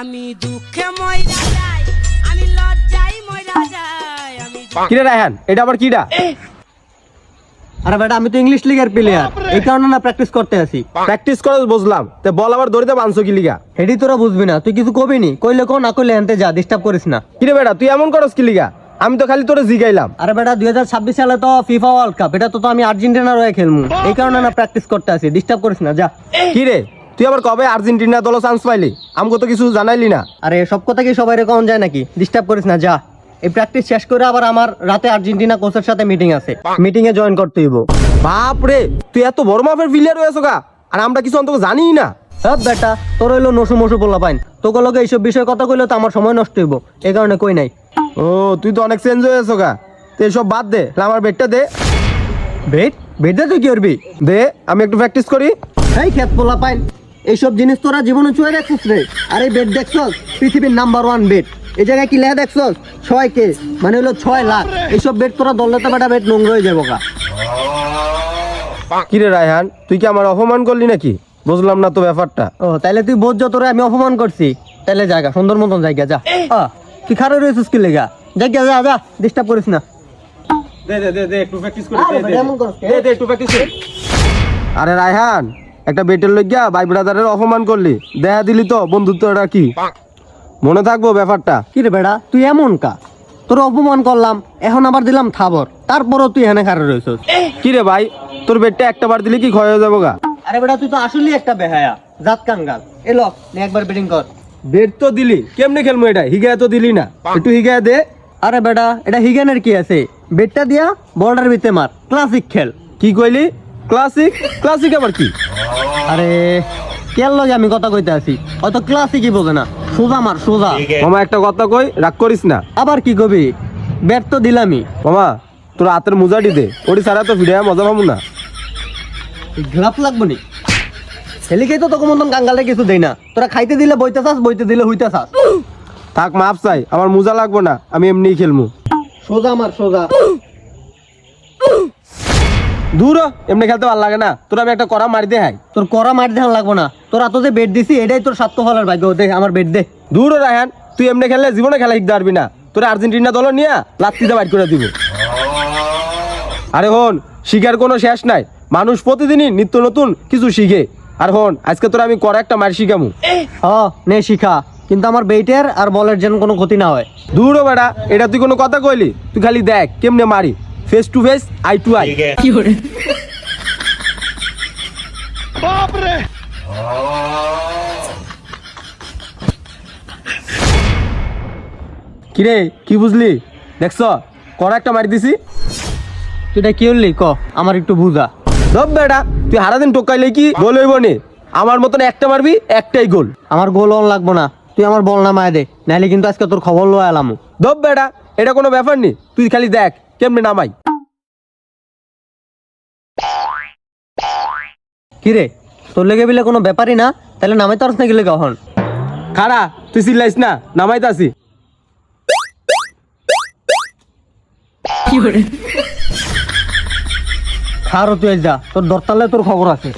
আমি দুঃখে ময়রা যাই আমি লজ্জাই ময়রা যাই আমি কিরে রায়হান এটা আবার কিডা? আরে বেটা আমি তো ইংলিশ লিগের প্লেয়ার এই কারণে না প্র্যাকটিস করতে আসি। প্র্যাকটিস করে বুঝলাম। তে বল আবার দড়িতে বানছো কি লিগা? হেডি তোরা বুঝবি না তুই কিছু কবি নি? কইলে কো না কইলে এনতে যা ডিস্টার্ব করিস না। কিরে বেটা তুই এমন করস কি লিগা? আমি তো খালি তোরে জিগাইলাম। আরে বেটা দুই হাজার ছাব্বিশ সালে তো ফিফা ওয়ার্ল্ড কাপ এটা তো তো আমি আর্জেন্টিনার হয়ে খেলমু। এই কারণে না প্র্যাকটিস করতে আসি ডিস্টার্ব করিস না যা। কিরে? তুই আবার কবে আর্জেন্টিনা দল চান্স পাইলি? আমাকে তো কিছু জানাইলি না। আরে সব কথা কি সবাই কম যায় নাকি? ডিস্টার্ব করিস না যা। এই প্র্যাকটিস শেষ করে আবার আমার রাতে আর্জেন্টিনা কোচের সাথে মিটিং আছে। মিটিং এ জয়েন করতে হইব। বাপ রে তুই এত বড় মাপের প্লেয়ার হয়েছো গা। আর আমরা কিছু অন্তত জানি না। হ্যাঁ বেটা তোর হইল নসু মসু বলা পাইন। তোকে লগে এইসব বিষয় কথা কইলে তো আমার সময় নষ্ট হইব। এই কারণে কই নাই। ও তুই তো অনেক চেঞ্জ হয়েছো গা। তো এসব বাদ দে আমার বেডটা দে। বেট বেটে তুই কি করবি? দে আমি একটু প্র্যাকটিস করি। এই খেত পোলা পাইন। এইসব জিনিস তোরা জীবনে চুয়ে দেখছিস রে। আর এই বেড দেখছস? পৃথিবীর নাম্বার ওয়ান বেড এই জায়গায় কি লেখা দেখছস? ছয় কে মানে হলো ছয় লাখ। এইসব বেড তোরা দলতে বেটা বেড নোংরা হয়ে যাব গা কিরে রায়হান? তুই কি আমার অপমান করলি নাকি? বুঝলাম না তো ব্যাপারটা। ও তাইলে তুই বোঝ তোরে আমি অপমান করছি। তাইলে জায়গা সুন্দর মতন জায়গা যা। আ, তুই খারাপ রয়েছিস কি লেগা? জায়গা যা যা ডিস্টার্ব করিস না। দে দে দে দে একটু প্র্যাকটিস আরে বেটা, এমন করস কে? একটু প্র্যাকটিস করে। আরে রায়হান একটা বেটের লইগা ভাই ব্রাদারের অপমান করলি। দেখা দিলি তো বন্ধুত্বটা কি? মনে থাকব ব্যাপারটা। কি রে বেটা তুই এমন কা? তোর অপমান করলাম এখন আবার দিলাম থাবর। তারপরও তুই এখানে খারাপ রয়েছিস কি রে ভাই তোর বেডটা একটা বার দিলে কি ক্ষয় হয়ে যাব গা? আরে বেটা তুই তো আসলেই একটা বেহায়া। জাত কাঙ্গাল। এলো নে একবার ব্যাটিং কর। বেড তো দিলি কেমনে খেলব এটা? হিগায় তো দিলি না। একটু হিগায় দে। আরে বেটা এটা হিগানের কি আছে? বেটটা দিয়া বর্ডার ভিতরে মার। ক্লাসিক খেল। কি কইলি? ক্লাসিক ক্লাসিক আবার কি? আরে কেল লগে আমি কথা কইতে আছি? হয়তো ক্লাসিকই বোঝে না। সোজা মার সোজা। মামা একটা কথা কই রাগ করিস না। আবার কি কবি? ব্যাট তো দিলামই। মামা তোর হাতের মুজাটি দে। ওটি সারা তো ফিরে মজা পাবো না। গ্লাভ লাগবো নি? হেলিকেই তো তোকে মতন কাঙ্গালে কিছু দেই না। তোরা খাইতে দিলে বইতে চাস বইতে দিলে হইতে চাস। থাক মাপ চাই। আমার মোজা লাগবো না আমি এমনিই খেলমু। সোজা মার সোজা। দূর এমনি খেলতে ভালো লাগে না। তোর আমি একটা করা মারি দে হাই। তোর করা মার ধ্যান লাগবো না। তোর এত যে বেড দিছি এটাই তোর স্বার্থ ফলের ভাগ্য। দে আমার বেড দে। দূর হ, রায়হান তুই এমনি খেললে জীবনে খেলা শিখতে পারবি না। তোর আর্জেন্টিনা দল নিয়ে লাত্তিতে বাইট করে দিব। আরে হন শিখার কোনো শেষ নাই। মানুষ প্রতিদিনই নিত্য নতুন কিছু শিখে। আর হন আজকে তোর আমি করা একটা মার শিখামু। হ নে শিখা। কিন্তু আমার বেটের আর বলের যেন কোনো ক্ষতি না হয়। দূর বেড়া এটা তুই কোনো কথা কইলি? তুই খালি দেখ কেমনে মারি। Face to face eye to eye কি কিরে কি রে কি বুঝলি? দেখছ করা একটা মারি দিছি। তুই এটা কি হলি ক আমার একটু বুঝা। দব বেটা তুই হারাদিন টোকাইলে কি গোল হইব নি? আমার মতন একটা মারবি একটাই গোল। আমার গোল অন লাগবো না। তুই আমার বল না মায় দে। নাহলে কিন্তু আজকে তোর খবর লয় এলাম। দব বেটা এটা কোনো ব্যাপার নি? তুই খালি দেখ। কেমনে নামাই? কিরে তোর লেগে বিলে কোনো ব্যাপারই না? তাহলে নামাইতে তোর না গেলে কখন খাড়া তুই চিল্লাইস না নামাইতাছি। খারো তুই যা তোর দরতালে তোর খবর আছে।